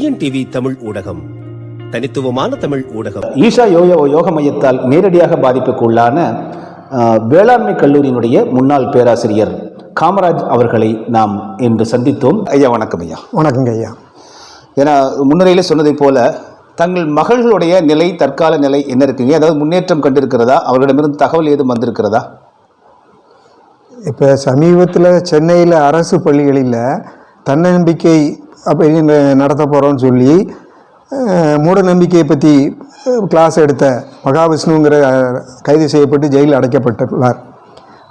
TNTV Tamil ஊடகம். தனித்துவமான தமிழ் ஊடகம். ஈஷா யோக யோக மையத்தால் நேரடியாக பாதிப்புக்கு உள்ளான வேளாண்மை கல்லூரியினுடைய முன்னாள் பேராசிரியர் காமராஜ் அவர்களை நாம் இன்று சந்தித்தோம். ஐயா வணக்கம் ஐயா. வணக்கங்க ஐயா. ஏன்னா முன்னுரையிலே சொன்னதைப் போல தங்கள் மகள்களுடைய நிலை தற்கால நிலை என்ன இருக்குங்க? அதாவது முன்னேற்றம் கண்டிருக்கிறதா? அவர்களிடமிருந்து தகவல் ஏதும் வந்திருக்கிறதா? இப்போ சமீபத்தில் சென்னையில் அரசு பள்ளிகளில் தன்னம்பிக்கை அப்படி நடத்த போகிறோம்னு சொல்லி மூட நம்பிக்கையை பற்றி கிளாஸ் எடுத்த மகாவிஷ்ணுங்கிற கைது செய்யப்பட்டு ஜெயிலில் அடைக்கப்பட்டுள்ளார்.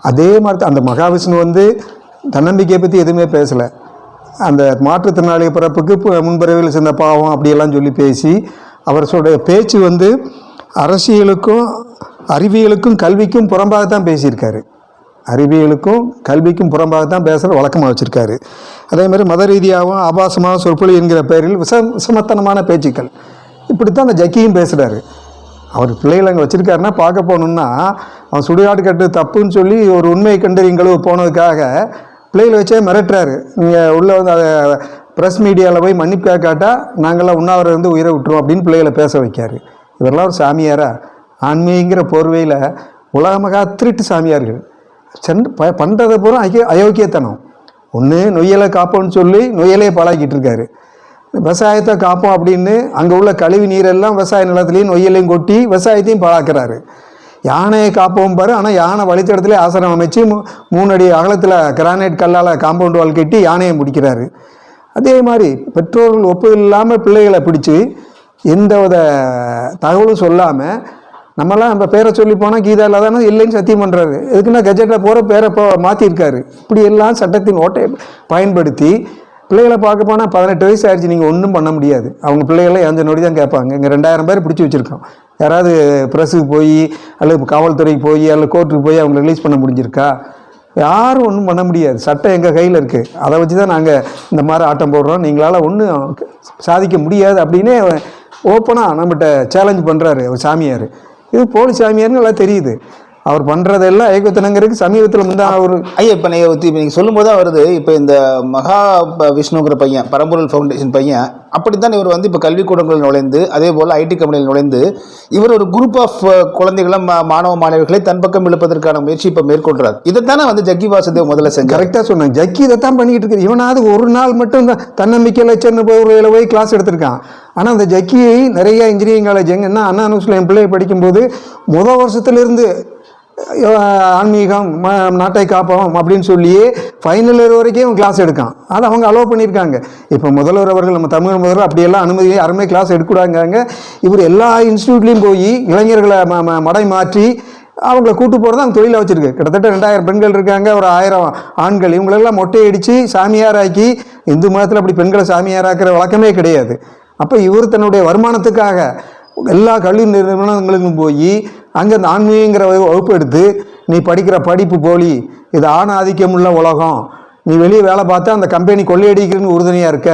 அதே மாதிரி தான் அந்த மகாவிஷ்ணு வந்து தன்னம்பிக்கையை பற்றி எதுவுமே பேசலை. அந்த மாற்றுத்திறனாளி பிறப்புக்கு முன்பிறவையில் சேர்ந்த பாவம் அப்படியெல்லாம் சொல்லி பேசி அவருடைய பேச்சு வந்து அரசியலுக்கும் அறிவியலுக்கும் கல்விக்கும் புறம்பாக தான் பேசியிருக்காரு. அறிவியலுக்கும் கல்விக்கும் புறம்பாக தான் பேசுகிற வழக்கமாக வச்சுருக்காரு. அதே மாதிரி மத ரீதியாகவும் ஆபாசமாக சொற்பொழி என்கிற பெயரில் விச விசமத்தனமான பேச்சுக்கள். இப்படித்தான் அந்த ஜக்கியும் பேசுகிறாரு அவர் பிள்ளைகளை அங்கே வச்சுருக்காருன்னா பார்க்க போகணுன்னா அவன் சுடுகாடு கட்டு தப்புன்னு சொல்லி ஒரு உண்மையை கண்டறிங்களோ போனதுக்காக பிள்ளைகளை வச்சே மிரட்டுறாரு. நீங்கள் உள்ளே வந்து அதை ப்ரெஸ் மீடியாவில் போய் மன்னிப்பு காட்டால் நாங்கள்லாம் உண்ணாவிரதம் இருந்து உயிரை விட்டுருவோம் அப்படின்னு பிள்ளைகளை பேச வைக்காரு. இவரெல்லாம் ஒரு சாமியாரா? ஆன்மீகங்கிற போர்வையில் உலகமாக திருட்டு சாமியார்கள். சென்று ப பண்ணுறதை பூரா அயோ அயோக்கியத்தனம். ஒன்று நொய்யலை காப்போம்னு சொல்லி நொய்யலையே பழகிட்டு இருக்காரு. விவசாயத்தை காப்போம் அப்படின்னு அங்கே உள்ள கழிவு நீரெல்லாம் விவசாய நிலத்துலையும் நொய்யலையும் கொட்டி விவசாயத்தையும் பழக்கிறாரு. யானையை காப்போம் பாரு ஆனால் யானை வழித்தடத்துல ஆசிரம் அமைச்சு மூணு அடி அகலத்தில் கிரானைட் கல்லால் காம்பவுண்ட் வால் கட்டி யானையை முடிக்கிறாரு. அதே மாதிரி பெற்றோர்கள் ஒப்புதல் இல்லாமல் பிள்ளைகளை பிடிச்சி எந்த வித தகவலும் சொல்லாமல் நம்மலாம் நம்ம பேரை சொல்லி போனால் கீதா இல்லாதானே இல்லைன்னு சத்தியம் பண்ணுறாரு எதுக்குன்னா கெஜெட்டில் போகிற பேரை இப்போ மாற்றிருக்காரு இப்படி எல்லாம் சட்டத்தின் ஓட்டை பயன்படுத்தி பிள்ளைகளை பார்க்க போனால் பதினெட்டு வயசு ஆயிடுச்சு நீங்கள் ஒன்றும் பண்ண முடியாது. அவங்க பிள்ளைகளை எந்த நொடி தான் கேட்பாங்க. இங்கே ரெண்டாயிரம் பேர் பிடிச்சி வச்சுருக்கோம். யாராவது ப்ரெஸ்ஸுக்கு போய் அல்லது காவல்துறைக்கு போய் அல்லது கோர்ட்டுக்கு போய் அவங்க ரிலீஸ் பண்ண முடிஞ்சிருக்கா? யாரும் ஒன்றும் பண்ண முடியாது. சட்டம் எங்கள் கையில் இருக்குது அதை வச்சு தான் நாங்கள் இந்த மாதிரி ஆட்டம் போடுறோம். நீங்களால் ஒன்றும் சாதிக்க முடியாது. அப்படின்னு ஓப்பனாக நம்மகிட்ட சேலஞ்ச் பண்ணுறாரு சாமியார். இது போலி சாமியார்னு எல்லாம் தெரியுது. அவர் பண்ணுறதெல்லாம் ஏகத்தனங்கிறதுக்கு சமீபத்தில் முந்தா அவர் ஐயா இப்போ நீங்கள் இப்போ நீங்கள் சொல்லும்போது வருது இப்போ இந்த மகா விஷ்ணுங்கிற பையன் பரம்பொருள் ஃபவுண்டேஷன் பையன் அப்படித்தான் இவர் வந்து இப்போ கல்விக்கூடங்களில் நுழைந்து அதே போல் ஐடி கம்பெனியில் நுழைந்து இவர் ஒரு குரூப் ஆஃப் குழந்தைகளை மாணவ மாணவிகளை தன் பக்கம் இழுப்பதற்கான முயற்சி இப்போ மேற்கொள்றார் இதைத்தானே வந்து ஜக்கி வாசுதேவ் முதல்ல செஞ்சார் கரெக்டாக சொன்னேன் ஜக்கி இதை தான் பண்ணிக்கிட்டு இருக்கு இவனாவது ஒரு நாள் மட்டும் தான் தன்னம்பிக்கையில் சென்னை போய் போய் கிளாஸ் எடுத்திருக்கான் ஆனால் அந்த ஜக்கியை நிறைய இன்ஜினியரிங் காலேஜ் எங்கன்னா அண்ணா நூஸில் என் பிள்ளையை படிக்கும்போது முதல் வருஷத்துலேருந்து ஆன்மீகம் ம நாட்டை காப்போம் அப்படின்னு சொல்லியே ஃபைனல் இயர் வரைக்கும் அவன் கிளாஸ் எடுக்கான். அதை அவங்க அலோவ் பண்ணியிருக்காங்க. இப்போ முதல்வர் அவர்கள் நம்ம தமிழ் முதல்வர் அப்படியெல்லாம் அனுமதி யாருமே கிளாஸ் எடுக்கூடாங்க இவர் எல்லா இன்ஸ்டியூட்லேயும் போய் இளைஞர்களை ம ம- மடை மாற்றி அவங்கள கூட்டு போகிறது அவங்க தொழிலை வச்சுருக்கு. கிட்டத்தட்ட ரெண்டாயிரம் பெண்கள் இருக்காங்க ஒரு ஆயிரம் ஆண்கள். இவங்களெல்லாம் மொட்டையடித்து சாமியாராக்கி இந்து மதத்தில் அப்படி பெண்களை சாமியாராக்கிற வழக்கமே கிடையாது. அப்போ இவர் தன்னுடைய வருமானத்துக்காக எல்லா கல்வி நிறுவனங்களுக்கும் போய் அங்கே அந்த ஆன்மீகங்கிற வகுப்பு எடுத்து நீ படிக்கிற படிப்பு போலி இது ஆண் ஆதிக்கம் உள்ள உலகம். நீ வெளியே வேலை பார்த்தா அந்த கம்பெனி கொள்ளையடிக்கிறேன்னு உறுதுணையாக இருக்க.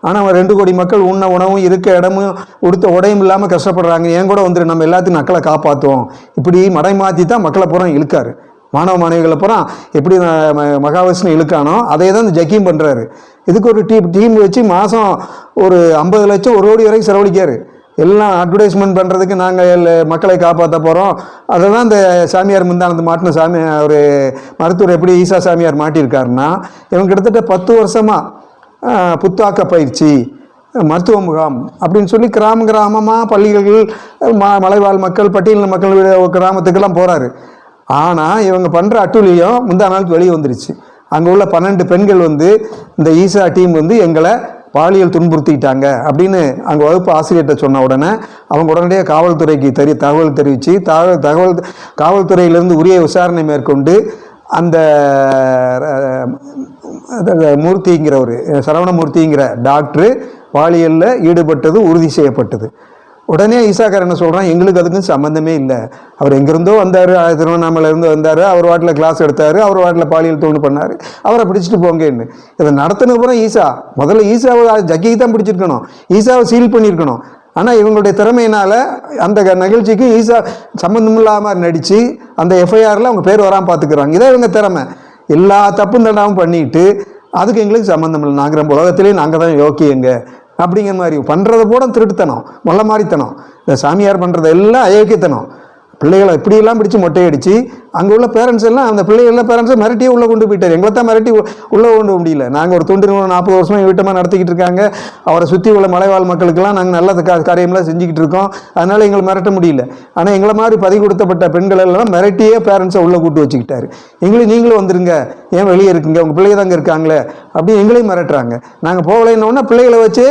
ஆனால் அவன் ரெண்டு கோடி மக்கள் உண்ண உணவும் இருக்க இடமும் உடுத்த உடையும் இல்லாமல் கஷ்டப்படுறாங்க. என் கூட வந்துரு நம்ம எல்லாத்தையும் மக்களை காப்பாற்றுவோம் இப்படி மடை மாற்றி தான் மக்களை புறம் இழுக்காரு. மாணவ மாணவிகளை புறம் எப்படி ம- மகாவிஷ்ணு இழுக்கானோ அதே தான் இந்த ஜக்கியும் பண்ணுறாரு இதுக்கு ஒரு டீம் டீம் வச்சு மாதம் ஒரு ஐம்பது லட்சம் ஒரு கோடி வரைக்கும் செலவழிக்காரு எல்லாம் அட்வர்டைஸ்மெண்ட் பண்ணுறதுக்கு நாங்கள் மக்களை காப்பாற்ற போகிறோம் அதை தான் இந்த சாமியார் முந்தானது மாட்டின சாமி ஒரு மருத்துவர் எப்படி ஈசா சாமியார் மாட்டியிருக்காருன்னா இவங்க கிட்டத்தட்ட பத்து வருஷமாக புத்தாக்க பயிற்சி மருத்துவ முகாம் அப்படின்னு சொல்லி கிராம கிராமமாக பள்ளிகள் ம மலைவாழ் மக்கள் பட்டியல் மக்கள் கிராமத்துக்கெல்லாம் போகிறாரு ஆனால் இவங்க பண்ணுற அட்டூழியம் முந்தா நாளுக்கு வெளியே வந்துருச்சு. அங்கே உள்ள பன்னெண்டு பெண்கள் வந்து இந்த ஈசா டீம் வந்து எங்களை பாலியல் துன்புறுத்திட்டாங்க அப்படின்னு அங்கே வகுப்பு ஆசிரியர்கிட்ட சொன்ன உடனே அவங்க உடனடியாக காவல்துறைக்கு தெரி தகவல் தெரிவித்து தகவல் தகவல் காவல்துறையிலேருந்து உரிய விசாரணை மேற்கொண்டு அந்த மூர்த்திங்கிற ஒரு சரவணமூர்த்திங்கிற டாக்டரு பாலியலில் ஈடுபட்டது உறுதி செய்யப்பட்டது. உடனே ஈசாக்கார் என்ன சொல்கிறான் எங்களுக்கு அதுக்கும் சம்மந்தமே இல்லை. அவர் எங்கேருந்தோ வந்தார் திருவண்ணாமலையிலேருந்து வந்தார் அவர் வாட்டில் கிளாஸ் எடுத்தார் அவர் வாட்டில் பாலியல் தோண்டு பண்ணார். அவரை பிடிச்சிட்டு போங்கன்னு. இதை நடத்தினப்புறம் ஈசா முதல்ல ஈசாவை ஜக்கிக்கு தான் பிடிச்சிருக்கணும். ஈசாவை சீல் பண்ணியிருக்கணும். ஆனால் இவங்களுடைய திறமையினால் அந்த நிகழ்ச்சிக்கு ஈஸா சம்மந்தம் இல்லாமல் நடித்து அந்த எஃப்ஐஆரில் அவங்க பேர் வராமல் பார்த்துக்கிறாங்க இதான் இவங்க திறமை. எல்லா தப்பும் தண்டாவும் பண்ணிட்டு அதுக்கு எங்களுக்கு சம்மந்தம் இல்லை. நாங்கள் நம்ம உலகத்திலேயே நாங்கள் தான் யோக்கியங்க அப்படிங்கிற மாதிரி பண்ணுறத கூட திருட்டுத்தனம் மொல்ல மாதிரித்தனம் இந்த சாமியார் பண்ணுறது எல்லாம் அயோக்கியத்தனம். பிள்ளைகளை இப்படியெல்லாம் பிடிச்சி மொட்டையடிச்சு அங்கே உள்ள பேரண்ட்ஸ் எல்லாம் அந்த பிள்ளைகள்லாம் பேரண்ட்ஸை மிரட்டியே உள்ளே கொண்டு போயிட்டார். எங்களை தான் மிரட்டி உள்ளே கொண்டு போக முடியல. நாங்கள் ஒரு தொண்டு நிறுவனம் நாற்பது வருஷமாக வீட்டமாக நடத்திக்கிட்டு இருக்காங்க. அவரை சுற்றி உள்ள மலைவாழ் மக்களுக்கெல்லாம் நாங்கள் நல்ல காரியம்லாம் செஞ்சுக்கிட்டு இருக்கோம். அதனால் எங்களை மிரட்ட முடியல. ஆனால் எங்களை மாதிரி பதி கொடுத்தப்பட்ட பெண்கள் எல்லாம் மிரட்டியே பேரண்ட்ஸை உள்ளே கூட்டு வச்சுக்கிட்டாரு. எங்களையும் நீங்களும் வந்துருங்க. ஏன் வெளியே இருக்குங்க? உங்கள் பிள்ளைங்க தாங்க இருக்காங்களே. அப்படி எங்களையும் மிரட்டுறாங்க. நாங்கள் போகலைன்னொன்னே பிள்ளைகளை வச்சு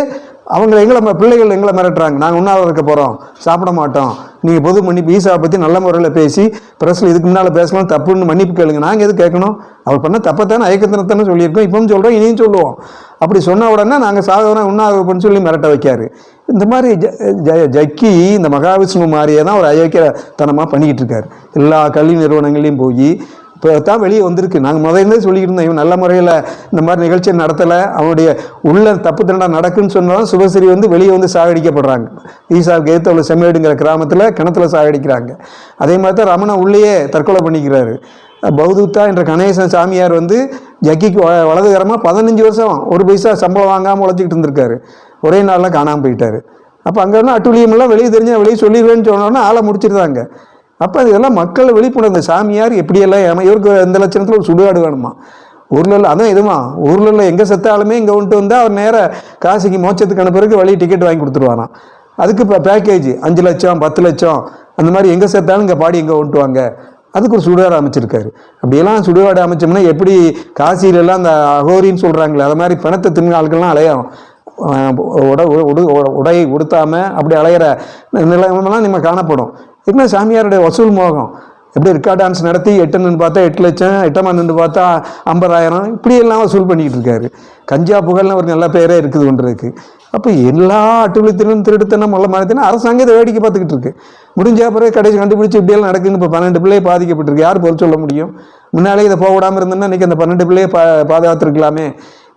அவங்க எங்களை ம- பிள்ளைகள் எங்களை மிரட்டுறாங்க. நாங்கள் உண்ணாவிரதம் இருக்க போகிறோம் சாப்பிட மாட்டோம். நீங்கள் பொது மன்னிப்பு ஈசாவை பற்றி நல்ல முறையில் பேசி ப்ரெஸ்ஸில் இதுக்கு முன்னால் பேசலாம் தப்புன்னு மன்னிப்பு கேளுங்க. நாங்கள் எது கேட்கணும்? அவர் பண்ண தப்பத்தானே ஐக்கத்தனத்தானே சொல்லியிருக்கோம். இப்பவும் சொல்கிறோம் இனியும் சொல்லுவோம். அப்படி சொன்ன உடனே நாங்கள் சாதகம் உண்ணாவிரப்பன்னு சொல்லி மிரட்ட வைக்காரு. இந்த மாதிரி ஜ ஜ- ஜக்கி இந்த மகாவிஷ்ணு மாதிரியே தான் ஒரு அயோக்கியத்தனமாக பண்ணிக்கிட்டு இருக்காரு. எல்லா கல்வி நிறுவனங்களையும் போய் இப்போ தான் வெளியே வந்திருக்கு. நாங்கள் முதல்ல சொல்லிக்கிட்டு இருந்தோம் இவன் நல்ல முறையில் இந்த மாதிரி நிகழ்ச்சி நடத்தலை அவனுடைய உள்ள தப்பு தண்டா நடக்குன்னு சொன்னாலும் சுபஸ்ரீ வந்து வெளியே வந்து சாகடிக்கப்படுறாங்க. ஈசாவுக்கு ஏற்ற உள்ள செம்மேடுங்கிற கிராமத்தில் கிணத்துல சாகடிக்கிறாங்க. அதே மாதிரி தான் ரமணன் உள்ளேயே தற்கொலை பண்ணிக்கிறாரு. பௌதுத்தா என்ற கணேசன் சாமியார் வந்து ஜக்கிக்கு வ- வலதுகரமாக பதினஞ்சு வருஷம் ஒரு பைசா சம்பளம் வாங்காமல் உழைச்சிக்கிட்டு இருந்திருக்காரு. ஒரே நாளில் காணாமல் போயிட்டார். அப்போ அங்கே என்ன அட்டுழியமெல்லாம் வெளியே தெரிஞ்சால் வெளியே சொல்லிடுவேன்னு சொன்னோன்னா ஆளை முடிச்சிருந்தாங்க. அப்போ இதெல்லாம் மக்கள் விழிப்புணர்வு. சாமியார் எப்படியெல்லாம் ஏமா இவருக்கு இந்த லட்சணத்தில் ஒரு சுடுகாடு வேணுமா? ஊரில் இல்லை அதான் இதுமா ஊரில் இல்லை எங்கே செத்தாலுமே இங்கே வந்துட்டு வந்தால் அவர் நேராக காசிக்கு மோச்சத்துக்கு அனுப்புறதுக்கு வழி டிக்கெட் வாங்கி கொடுத்துருவானா அதுக்கு இப்போ பேக்கேஜ் அஞ்சு லட்சம் பத்து லட்சம் அந்த மாதிரி எங்கே செத்தாலும் இங்கே பாடி எங்கே வந்துட்டு வாங்க. அதுக்கு ஒரு சுடுகாடு அமைச்சிருக்காரு. அப்படியெல்லாம் சுடுகாடு அமைச்சோம்னா எப்படி காசியிலெல்லாம் அந்த அகோரின்னு சொல்கிறாங்களே அது மாதிரி பணத்தை தின்னு ஆட்கள்லாம் அலையும் உட உடு உடை உடுத்தாமல் அப்படி அலையிற நிலைமெல்லாம் நம்ம காணப்படும். என்ன சாமியாருடைய வசூல் மோகம்? எப்படி ரிக்கா டான்ஸ் நடத்தி எட்டுன்னு பார்த்தா எட்டு லட்சம் எட்டமா பார்த்தா ஐம்பதாயிரம் இப்படியெல்லாம் வசூல் பண்ணிக்கிட்டு இருக்காரு. கஞ்சா புகழ்னு ஒரு நல்ல பேரே இருக்குது ஒன்றுக்கு அப்போ எல்லா அட்டுழித்தனும் திருடுத்தனம் உள்ள மாதிரி அரசாங்கம் இதை வேடிக்கை பார்த்துக்கிட்டு இருக்கு. முடிஞ்ச பிறகு கடைசி கண்டுபிடிச்சி இப்படியெல்லாம் நடக்குன்னு இப்போ பன்னெண்டு பிள்ளையை பாதிக்கப்பட்டிருக்கு. யார் பொருள் சொல்ல முடியும்? முன்னாலே இதை போக விடாமல் இருந்தோம்னா இன்றைக்கி அந்த பன்னெண்டு பிள்ளையை பா பாதுகாத்துருக்கலாமே.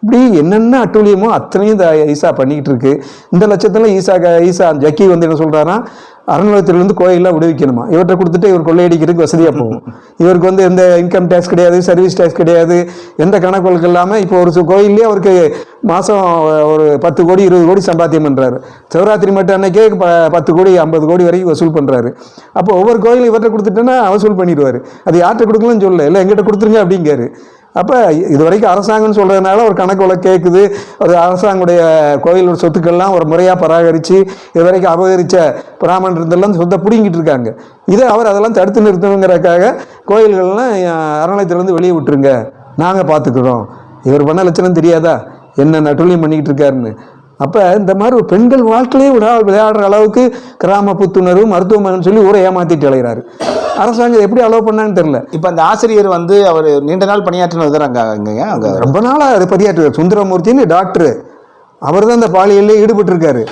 இப்படி என்னென்ன அட்டூழியமோ அத்தனையும் இந்த ஈசா பண்ணிக்கிட்டு இருக்கு இந்த லட்சத்தில் ஈசா க- ஈசா ஜக்கி வந்து என்ன சொல்றாருன்னா அறநிலையத்திலிருந்து கோயிலெலாம் விடுவிக்கணுமா? இவர்கிட்ட கொடுத்துட்டு இவர் கொள்ளையடிக்கிறதுக்கு வசதியாக போகும். இவருக்கு வந்து எந்த இன்கம் டேக்ஸ் கிடையாது சர்வீஸ் டேக்ஸ் கிடையாது எந்த கணக்கு இல்லாமல் இப்போ ஒரு சு- அவருக்கு மாதம் ஒரு பத்து கோடி இருபது கோடி சம்பாத்தியம் பண்ணுறாரு சிவராத்திரி மட்டும் அன்னைக்கே ப பத்து கோடி ஐம்பது கோடி வரைக்கும் வசூல் பண்ணுறாரு அப்போ ஒவ்வொரு கோயிலும் இவர்கிட்ட கொடுத்துட்டேன்னா வசூல் பண்ணிடுவார். அது யார்கிட்ட கொடுக்கலன்னு சொல்லல. இல்லை எங்கிட்ட கொடுத்துருங்க அப்படிங்காரு. அப்போ இது வரைக்கும் அரசாங்கம்னு சொல்கிறதுனால ஒரு கணக்கு வழக்கு கேட்குது ஒரு அரசாங்குடைய கோயில் சொத்துக்கள்லாம் ஒரு முறையாக பராகரித்து இது வரைக்கும் அபகரித்த பிராமணர் இருந்தெல்லாம் சொத்தை பிடுங்கிட்டு இருக்காங்க. இதை அவர் அதெல்லாம் தடுத்து நிறுத்தணுங்கிறதுக்காக கோயில்கள்லாம் அஹ், அறநிலையத்திலேருந்து வெளியே விட்டுருங்க. நாங்கள் பார்த்துக்குறோம் இவர் பண்ண லட்சணம் தெரியாதா? என்ன நட்டுழியம் பண்ணிக்கிட்டு இருக்காருன்னு. அப்போ இந்த மாதிரி ஒரு பெண்கள் வாழ்க்கையிலே விடா விளையாடுற அளவுக்கு கிராம புத்துணர்வு மருத்துவமனைன்னு சொல்லி ஊரை ஏமாற்றிட்டு அலைகிறாரு அரசாங்கம் எப்படி அலோவ் பண்ணான்னு தெரில இப்போ அந்த ஆசிரியர் வந்து அவர் நீண்ட நாள் பணியாற்றினது அங்கே அங்கங்க? அங்கே ரொம்ப நாளாக அது பதியாற்று சுந்தரமூர்த்தின்னு டாக்டரு அவர் தான் இந்த பாலியல்ல ஈடுபட்டிருக்காரு.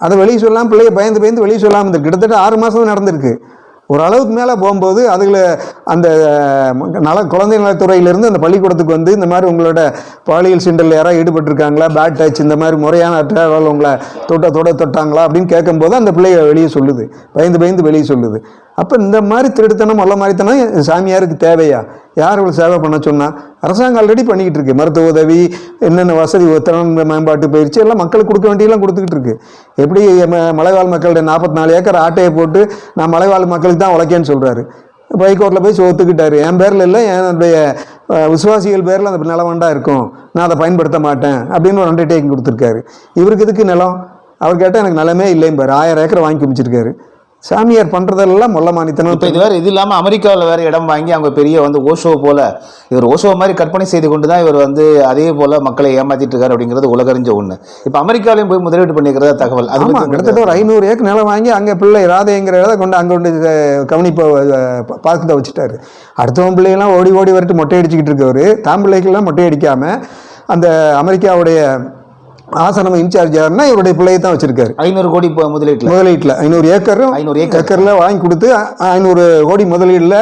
அதை வெளியே சொல்லாமல் பிள்ளைய பயந்து பயந்து வெளியே சொல்லாமல் இருந்திருக்கு கிட்டத்தட்ட ஆறு மாதம் நடந்திருக்கு. ஒரு அளவுக்கு மேலே போகும்போது அதுல அந்த நல குழந்தை நலத்துறையிலேருந்து அந்த பள்ளிக்கூடத்துக்கு வந்து இந்த மாதிரி உங்களோட பாலியல் சிண்டல் யாராவது ஈடுபட்டிருக்காங்களா? பேட் டச் இந்த மாதிரி முறையான அற்றால் உங்களை தொட்ட தொட தொட்டாங்களா? அப்படின்னு கேட்கும்போது அந்த பிள்ளைய வெளியே சொல்லுது. பயந்து பயந்து வெளியே சொல்லுது. அப்போ இந்த மாதிரி திருடுத்தனம் அல்ல மாதிரித்தனம் சாமியாருக்கு தேவையா? யார் இவ்வளோ சேவை பண்ண சொன்னால் அரசாங்கம் ஆல்ரெடி பண்ணிக்கிட்டு இருக்கு. மருத்துவ உதவி என்னென்ன வசதி திறன் மேம்பாட்டு பயிற்சி எல்லாம் மக்களுக்கு கொடுக்க வேண்டியெல்லாம் கொடுத்துக்கிட்டு இருக்கு. எப்படி ம- மலைவாழ் மக்களுடைய நாற்பத்தி நாலு ஏக்கர் ஆட்டையை போட்டு நான் மலைவாழ் மக்களுக்கு தான் உழைக்கேன்னு சொல்கிறாரு ஹைகோர்ட்டில் போய் ஒத்துக்கிட்டாரு என் பேரில் இல்லை என்னுடைய விசுவாசிகள் பேரில் அந்த நிலவண்டா இருக்கும். நான் அதை பயன்படுத்த மாட்டேன் அப்படின்னு ஒரு அண்டர்டேக்கிங் கொடுத்துருக்காரு. இவருக்கு இதுக்கு நிலம்? அவர் கேட்டால் எனக்கு நிலமே இல்லைம்பார். பாரு ஆயிரம் ஏக்கர் வாங்கி குமிச்சிருக்காரு. சாமியார் பண்ணுறதெல்லாம் மொல்ல மானித்தனம் இப்போ இது வேற இது இல்லாமல் அமெரிக்காவில் வேற இடம் வாங்கி அவங்க பெரிய வந்து ஓஷோ போல இவர் ஓஷோ மாதிரி கற்பனை செய்து கொண்டு தான் இவர் வந்து அதே போல மக்களை ஏமாத்திட்டு இருக்காரு அப்படிங்கிறது உலகறிஞ்ச ஒண்ணு. இப்போ அமெரிக்காலையும் போய் முதலீடு பண்ணிக்கிறதா தகவல்? அது கிட்டத்தட்ட ஒரு ஐநூறு ஏக்கர் நிலம் வாங்கி அங்கே பிள்ளை ராதைங்கிற இதை கொண்டு அங்கே கொண்டு கவனிப்பை பார்க்கத்தை வச்சுட்டாரு அடுத்தவன் பிள்ளையெல்லாம் ஓடி ஓடி வரட்டு மொட்டை அடிச்சுக்கிட்டு இருக்கவர். தான் பிள்ளைக்கெல்லாம் மொட்டை அடிக்காமல் அந்த அமெரிக்காவுடைய ஆசனம் இன்சார்ஜ் யாருன்னா இவருடைய பிள்ளையை தான் வச்சிருக்காரு. ஐநூறு கோடி முதலீட்டில். முதலீட்டில். ஐநூறு ஏக்கரும் 500 ஏக்கர். ஏக்கரில் வாங்கி கொடுத்து ஐநூறு கோடி முதலீடில்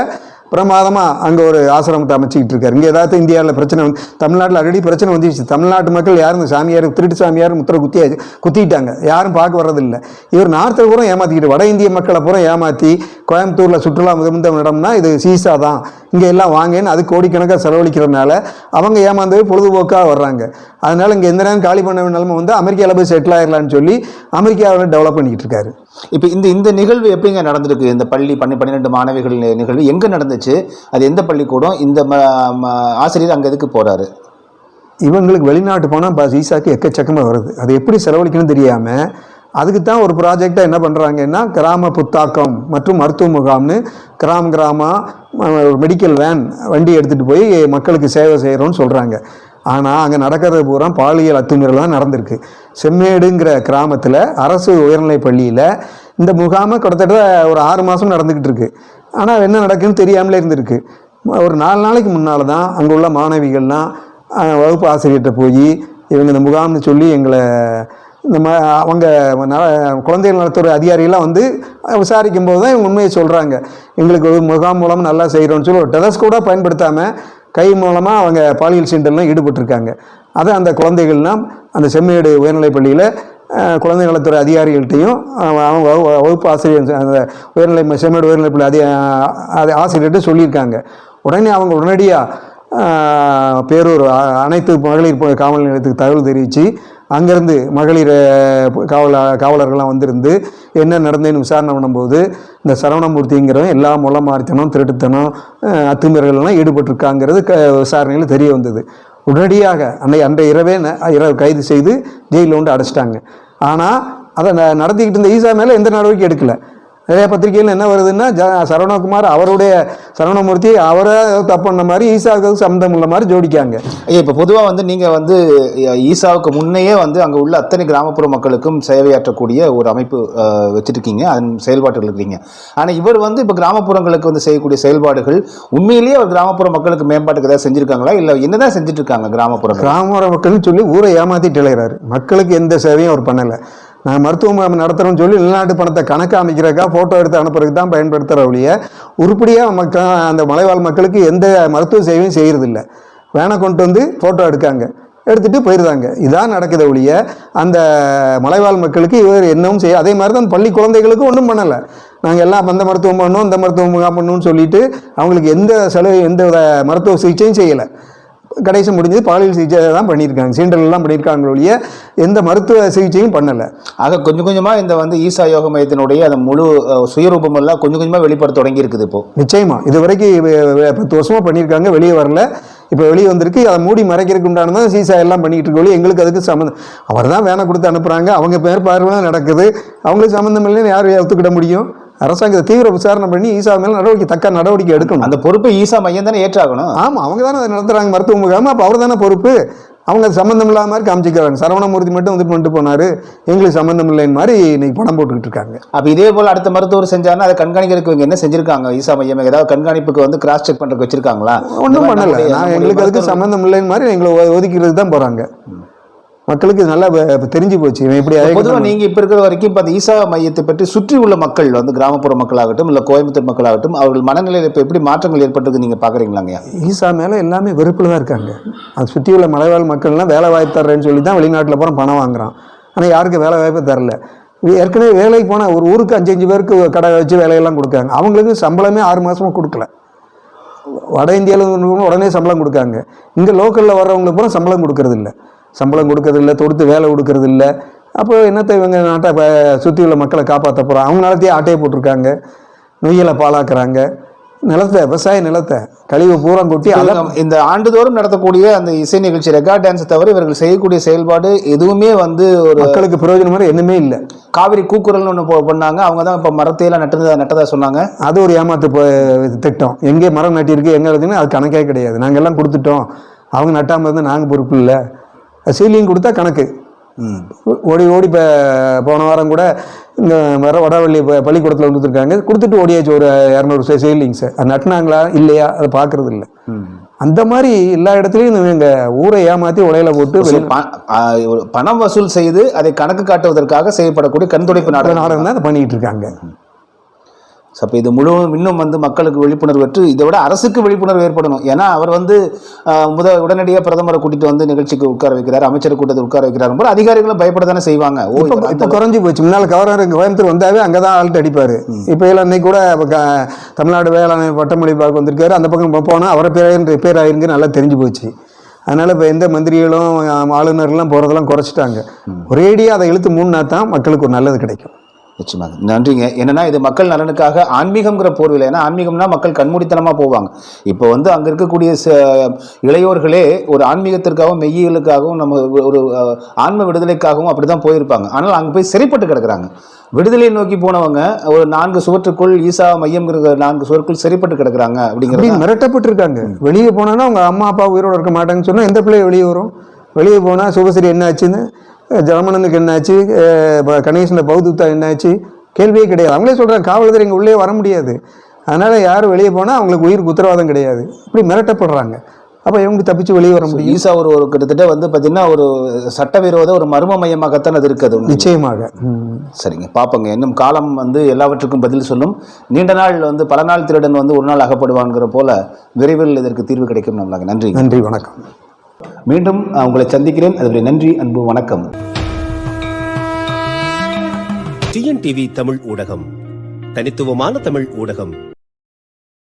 பிரமாதமாக அங்கே ஒரு ஆசிரமத்தை அமைச்சிக்கிட்டு இருக்காரு. இங்கே ஏதாவது இந்தியாவில் பிரச்சனை வந்து தமிழ்நாட்டில் ஆல்ரெடி பிரச்சனை வந்துருச்சு. தமிழ்நாட்டு மக்கள் யாரும் இந்த சாமியார் திருட்டு சாமியார் முத்திர குத்தியாச்சு குத்திட்டாங்க. யாரும் பார்க்க வர்றதில்லை. இவர் நார்த்தில் பூரா ஏமாற்றிக்கிட்டு வட இந்திய மக்களை பூரா ஏமாற்றி கோயம்புத்தூரில் சுற்றுலா மிகுந்த இடம்னா இது சீசா தான். இங்கே எல்லாம் வாங்கன்னு அது கோடிக்கணக்காக செலவழிக்கிறதுனால அவங்க ஏமாந்து பொழுதுபோக்காக வர்றாங்க. அதனால இங்கே எந்த நேரம் காலி பண்ண நிலைமை வந்து அமெரிக்காவில் போய் செட்டில் ஆயிடலாம்னு சொல்லி அமெரிக்காவில் டெவலப் பண்ணிக்கிட்டு இருக்காரு. இப்போ இந்த இந்த நிகழ்வு எப்படிங்க நடந்திருக்கு? இந்த பள்ளி பன்னி பன்னிரெண்டு மாணவிகள் நிகழ்வு எங்கே நடந்துச்சு? அது எந்த பள்ளிக்கூடம்? இந்த ம- ம- ஆசிரியர் அங்கே எதுக்கு போறாரு? இவங்களுக்கு வெளிநாட்டு போனால் பஸ் ஈசாக்கு எக்கச்சக்கமாக வருது. அது எப்படி செலவழிக்கணும்னு தெரியாமல் அதுக்கு தான் ஒரு ப்ராஜெக்டாக என்ன பண்ணுறாங்கன்னா கிராம புத்தாக்கம் மற்றும் மருத்துவ முகாம்னு கிராம கிராமம் மெடிக்கல் வேன் வண்டி எடுத்துகிட்டு போய் மக்களுக்கு சேவை செய்கிறோன்னு சொல்கிறாங்க ஆனால் அங்கே நடக்கிறது பூரா பாலியல் அத்துமீறல் தான் நடந்திருக்கு. செம்மேடுங்கிற கிராமத்தில் அரசு உயர்நிலைப் பள்ளியில் இந்த முகாமை கிட்டத்தட்ட ஒரு ஆறு மாதம் நடந்துக்கிட்டு இருக்கு. ஆனால் என்ன நடக்குன்னு தெரியாமலே இருந்திருக்கு. ஒரு நாலு நாளைக்கு முன்னால் தான் அங்கே உள்ள மாணவிகள்லாம் வகுப்பு ஆசிரியர்கிட்ட போய் இவங்க இந்த முகாம்னு சொல்லி எங்களை இந்த அவங்க நல குழந்தைகள் நலத்துறை அதிகாரிகள்லாம் வந்து விசாரிக்கும் போது தான் இவங்க உண்மையை சொல்கிறாங்க எங்களுக்கு ஒரு முகாம் மூலம் நல்லா செய்கிறோம்னு சொல்லி ஒரு டெலஸ்கோட கூட பயன்படுத்தாமல் கை மூலமாக அவங்க பாலியல் சீண்டல்லாம் ஈடுபட்டிருக்காங்க. அதை அந்த குழந்தைகள்லாம் அந்த செம்மேடு உயர்நிலைப் பள்ளியில் குழந்தை நலத்துறை அதிகாரிகள்கிட்டையும் அவங்க வகு- வகுப்பு ஆசிரியர் அந்த உயர்நிலை செம்மேடு உயர்நிலைப் பள்ளி அதி ஆசிரியர்கிட்ட சொல்லியிருக்காங்க. உடனே அவங்க உடனடியாக பேரூர் அனைத்து மகளிர் காவல் நிலையத்துக்கு தகவல் தெரிவித்து அங்கேருந்து மகளிர் காவல காவலர்கள்லாம் வந்திருந்து என்ன நடந்ததுன்னு விசாரணை பண்ணும்போது இந்த சரவணமூர்த்திங்கிறவன் எல்லா முளமாரித்தனம் திருட்டுத்தனம் அஹ், அத்துமீறல்லாம் ஈடுபட்டிருக்காங்கிறது க விசாரணையில் தெரிய வந்தது. உடனடியாக அன்னை அன்றைய இரவே இரவு கைது செய்து ஜெயிலில் கொண்டு அடைச்சிட்டாங்க. ஆனால் அதை ந- நடத்திக்கிட்டு இருந்த ஈசா மேலே எந்த நடவடிக்கை எடுக்கலை. நிறைய பத்திரிகையில் என்ன வருதுன்னா ஜ சரவணகுமார் அவருடைய சரவணமூர்த்தி அவரை தப்பு பண்ண மாதிரி ஈசாவுக்கு சம்மந்தம் உள்ள மாதிரி ஜோடிக்காங்க. ஐயா இப்போ பொதுவாக வந்து நீங்கள் வந்து ஈசாவுக்கு முன்னையே வந்து அங்கே உள்ள அத்தனை கிராமப்புற மக்களுக்கும் சேவையாற்றக்கூடிய ஒரு அமைப்பு வச்சிருக்கீங்க. அதன் செயல்பாட்டில் இருக்கிறீங்க. ஆனால் இவர் வந்து இப்போ கிராமப்புறங்களுக்கு வந்து செய்யக்கூடிய செயல்பாடுகள் உண்மையிலேயே அவர் கிராமப்புற மக்களுக்கு மேம்பாட்டுக்கு ஏதாவது செஞ்சுருக்காங்களா? இல்லை என்னதான் செஞ்சுட்டு இருக்காங்க கிராமப்புறங்கள்? கிராமப்புற மக்கள்னு சொல்லி ஊரை ஏமாத்திட்டு இளைகிறாரு மக்களுக்கு எந்த சேவையும் அவர் பண்ணலை. நான் மருத்துவ முகாம் நடத்துகிறோம்னு சொல்லி வெளிநாட்டு பணத்தை கணக்கு அமைக்கிறக்கா ஃபோட்டோ எடுத்து அனுப்புறதுக்கு தான் பயன்படுத்துகிற ஒழிய உருப்படியாக மக்கள் அந்த மலைவாழ் மக்களுக்கு எந்த மருத்துவ சேவையும் செய்கிறதில்ல வேனை கொண்டு வந்து ஃபோட்டோ எடுக்காங்க. எடுத்துகிட்டு போயிருந்தாங்க இதான் நடக்குது ஒழிய அந்த மலைவாழ் மக்களுக்கு இவர் என்னவும் செய்ய அதே மாதிரி தான் பள்ளி குழந்தைகளுக்கும் ஒன்றும் பண்ணலை. நாங்கள் எல்லாம் அந்த மருத்துவம் பண்ணோம் இந்த மருத்துவம் முகாம் பண்ணணும்னு சொல்லிட்டு அவங்களுக்கு எந்த செலவு எந்த வித மருத்துவ சிகிச்சையும் செய்யலை. கடைசி முடிஞ்சது பாலியல் சிகிச்சை தான் பண்ணியிருக்காங்க. சீண்டல்லாம் பண்ணியிருக்காங்க ஒழிய எந்த மருத்துவ சிகிச்சையும் பண்ணலை. ஆக கொஞ்சம் கொஞ்சமாக இந்த வந்து ஈசா யோக மையத்தினுடைய அந்த முழு சுயரூபம் எல்லாம் கொஞ்சம் கொஞ்சமாக வெளிப்பட தொடங்கி இருக்குது இப்போ. நிச்சயமா. இது வரைக்கும் பத்து வருஷமா பண்ணியிருக்காங்க. வெளியே வரல. இப்போ வெளியே வந்திருக்கு. அதை மூடி மறைக்கிறதுக்கு உண்டானதான் சீசா எல்லாம் பண்ணிட்டு இருக்க. ஒழிய எங்களுக்கு அதுக்கு சம்மந்தம் அவர் தான் வேனை கொடுத்து அனுப்புகிறாங்க அவங்க பேர் பார்வை நடக்குது. அவங்களுக்கு சம்மந்தம் இல்லைன்னு யார் ஒத்துக்கிட முடியும்? அரசாங்கத்தை தீவிர விசாரணை பண்ணி ஈசா மேலே நடவடிக்கை தக்க நடவடிக்கை எடுக்கணும். அந்த பொறுப்பை ஈசா மையம் தானே ஏற்றாகணும்? ஆமாம் அவங்க தானே அதை நடத்துகிறாங்க மருத்துவ முகாம். அப்போ அவர் தானே பொறுப்பு? அவங்க அது சம்மந்தம் இல்லாத மாதிரி காமிச்சிக்கிறாங்க. சரவணமூர்த்தி மட்டும் வந்து பண்ணிட்டு போனார். எங்களுக்கு சம்மந்தம் இல்லைன்னு மாதிரி இன்னைக்கு படம் போட்டுக்கிட்டு இருக்காங்க. அப்ப இதே போல அடுத்த மருத்துவர் செஞ்சாருன்னா அதை கண்காணிக்கிறதுக்கு இவங்க என்ன செஞ்சிருக்காங்க? ஈசா மையம்? ஏதாவது கண்காணிப்புக்கு வந்து கிராஸ் செக் பண்றதுக்கு வச்சிருக்காங்களா? ஒன்றும் பண்ணலை. நான் எங்களுக்கு அதுக்கு சம்மந்தம் இல்லைன்னு மாதிரி எங்களை ஒ- ஒதுக்கிறது தான் போகிறாங்க மக்களுக்கு நல்லா தெரிஞ்சு போச்சு. இவன் இப்படி பொதுவா அழைக்கணும். நீங்க இப்ப இருக்கிற வரைக்கும் இப்ப அந்த ஈசா மையத்தை பற்றி சுற்றி உள்ள மக்கள் வந்து கிராமப்புற மக்களாகட்டும் இல்ல கோயம்புத்தூர் மக்களாகட்டும் அவர்கள் மனநிலையில இப்ப எப்படி மாற்றங்கள் ஏற்பட்டிருக்கு நீங்க பாக்குறீங்களாங்க ஈசா மேலே எல்லாமே வெறுப்பில் தான் இருக்காங்க. அது சுற்றி உள்ள மலைவாழ் மக்கள்லாம் வேலை வாய்ப்பு தர்றேன்னு சொல்லி தான் வெளிநாட்டில் போகிற பணம் வாங்குறான். ஆனால் யாருக்கும் வேலை வாய்ப்பு தரல. ஏற்கனவே வேலைக்கு போனால் ஒரு ஊருக்கு அஞ்சு அஞ்சு பேருக்கு கடை வச்சு வேலையெல்லாம் கொடுக்காங்க. அவங்களுக்கு சம்பளமே ஆறு மாதமாக கொடுக்கல. வட இந்தியாவில் உடனே சம்பளம் கொடுக்காங்க. இங்கே லோக்கலில் வர்றவங்களுக்கு பூரா சம்பளம் கொடுக்கறது இல்ல சம்பளம் கொடுக்கறது இல்ல தொடுத்து வேலை கொடுக்கறது இல்ல அப்போ என்னத்தை இவங்க நாட்டை சுற்றி உள்ள மக்களை காப்பாற்ற போகிறோம் அவங்க நிலத்தையே ஆட்டையை போட்டிருக்காங்க. நொய்யலை பாலாக்குறாங்க நிலத்தை விவசாய நிலத்தை கழிவு பூரா கொட்டி இந்த ஆண்டுதோறும் நடத்தக்கூடிய அந்த இசை நிகழ்ச்சி ரெக்கார்ட் டான்ஸ் தவிர இவர்கள் செய்யக்கூடிய செயல்பாடு எதுவுமே வந்து ஒரு மக்களுக்கு பிரயோஜனம் மாதிரி என்னமே இல்லை. காவிரி கூக்குரல்னு ஒன்று பண்ணாங்க. அவங்க தான் இப்போ மரத்தையெல்லாம் நட்டதா நட்டதா சொன்னாங்க. அது ஒரு ஏமாத்து திட்டம். எங்கே மரம் நட்டியிருக்கு எங்கே இருக்குன்னு அது கணக்கே கிடையாது. நாங்கள் எல்லாம் கொடுத்துட்டோம். அவங்க நட்டாமல் இருந்தால் நாங்கள் பொறுப்பு இல்லை. சீலிங் கொடுத்தா கணக்கு. ஓடி ஓடி இப்போ போன வாரம் கூட இந்த வர வடவள்ளி பள்ளிக்கூடத்தில் கொடுத்துருக்காங்க கொடுத்துட்டு ஓடியாச்சு ஒரு இரநூறு சீலிங்ஸை. அது நட்டினாங்களா இல்லையா? அதை பார்க்கறது இல்லை அந்த மாதிரி எல்லா இடத்துலையும் எங்கள் ஊரை ஏமாற்றி உலையில போட்டு பணம் வசூல் செய்து அதை கணக்கு காட்டுவதற்காக செய்யப்படக்கூடிய கண்துடைப்பு நாடகம். தான் அதை பண்ணிக்கிட்டு இருக்காங்க. ஸோ அப்போ இது முழுவதும் இன்னும் வந்து மக்களுக்கு விழிப்புணர்வு பெற்று இதை விட அரசுக்கு விழிப்புணர்வு ஏற்படணும். ஏன்னா அவர் வந்து முத உடனடியாக பிரதமரை கூட்டிட்டு வந்து நிகழ்ச்சிக்கு உட்கார வைக்கிறார் அமைச்சர் கூட்டத்தை உட்கார வைக்கிறார் போல அதிகாரிகளும் பயப்பட தானே செய்வாங்க. ஓ இப்போ குறைஞ்சி போச்சு. முன்னால் கவர்னர் கோயம்புத்தூர் வந்தாவே அங்கே தான் ஆள்கிட்ட அடிப்பார். இப்போ இல்லை இன்னைக்கு கூட இப்ப க- தமிழ்நாடு வேளாண் பட்டமொழி பார்க்க வந்திருக்காரு. அந்த பக்கம் போனால் அவரை பேர் ரிப்பேர் ஆயிருங்க நல்லா தெரிஞ்சு போச்சு. அதனால் இப்போ எந்த மந்திரிகளும் ஆளுநர்லாம் போகிறதெல்லாம் குறைச்சிட்டாங்க. ஒரேடியாக அதை இழுத்து மூணுனா தான் மக்களுக்கு ஒரு நல்லது கிடைக்கும். நிச்சயமாக. நன்றிங்க. என்னன்னா இது மக்கள் நலனுக்காக ஆன்மீகம்ங்கிற போர்வையில் ஏன்னா ஆன்மீகம்னா மக்கள் கண்மூடித்தனமாக போவாங்க. இப்போ வந்து அங்கே இருக்கக்கூடிய ச- இளையோர்களே ஒரு ஆன்மீகத்திற்காகவும் மெய்யியலுக்காகவும் நம்ம ஒரு ஆன்ம விடுதலைக்காகவும் அப்படி தான் போயிருப்பாங்க. ஆனால் அங்கே போய் சிறைப்பட்டு கிடக்குறாங்க. விடுதலை நோக்கி போனவங்க ஒரு நான்கு சுவற்றுக்குள் ஈசா மையம்ங்கிற நான்கு சுவருக்குள் சிறைப்பட்டு கிடக்குறாங்க அப்படி அப்படிங்கிறது மிரட்டப்பட்டிருக்காங்க. வெளியே போனான்னா அவங்க அம்மா அப்பா உயிரோட இருக்க மாட்டாங்கன்னு சொன்னால் எந்த பிள்ளை வெளியே வரும்? வெளியே போனால் சுபஸ்ரீ என்ன ஆச்சுன்னு? ஜலமணனுக்கு என்ன ஆச்சு அஹ் ப- கணேசன் பௌதுத்தா என்ன ஆச்சு கேள்வியே கிடையாது. அவங்களே சொல்கிறாங்க காவல்துறை இங்கே உள்ளே வர முடியாது. அதனால் யாரும் வெளியே போனால் அவங்களுக்கு உயிருக்கு உத்தரவாதம் கிடையாது. இப்படி மிரட்டப்படுறாங்க. அப்போ இவங்க தப்பிச்சு வெளியே வர முடியும்? ஈசா ஒரு ஒரு கிட்டத்தட்ட வந்து பார்த்தீங்கன்னா ஒரு சட்டவிரோத ஒரு மர்ம மையமாகத்தான் அது இருக்குது. நிச்சயமாக. சரிங்க. பார்ப்போங்க இன்னும் காலம் வந்து எல்லாவற்றுக்கும் பதில் சொல்லும். நீண்ட நாள் வந்து பல நாள் திருடன் வந்து ஒரு நாள் அகப்படுவான்ங்கிற போல விரைவில் இதற்கு தீர்வு கிடைக்கும் நம்மளாங்க நன்றி நன்றி வணக்கம். மீண்டும் உங்களை சந்திக்கிறேன். அதுவரை நன்றி அன்பு வணக்கம். டிஎன்டிவி தமிழ் ஊடகம். தனித்துவமான தமிழ் ஊடகம்.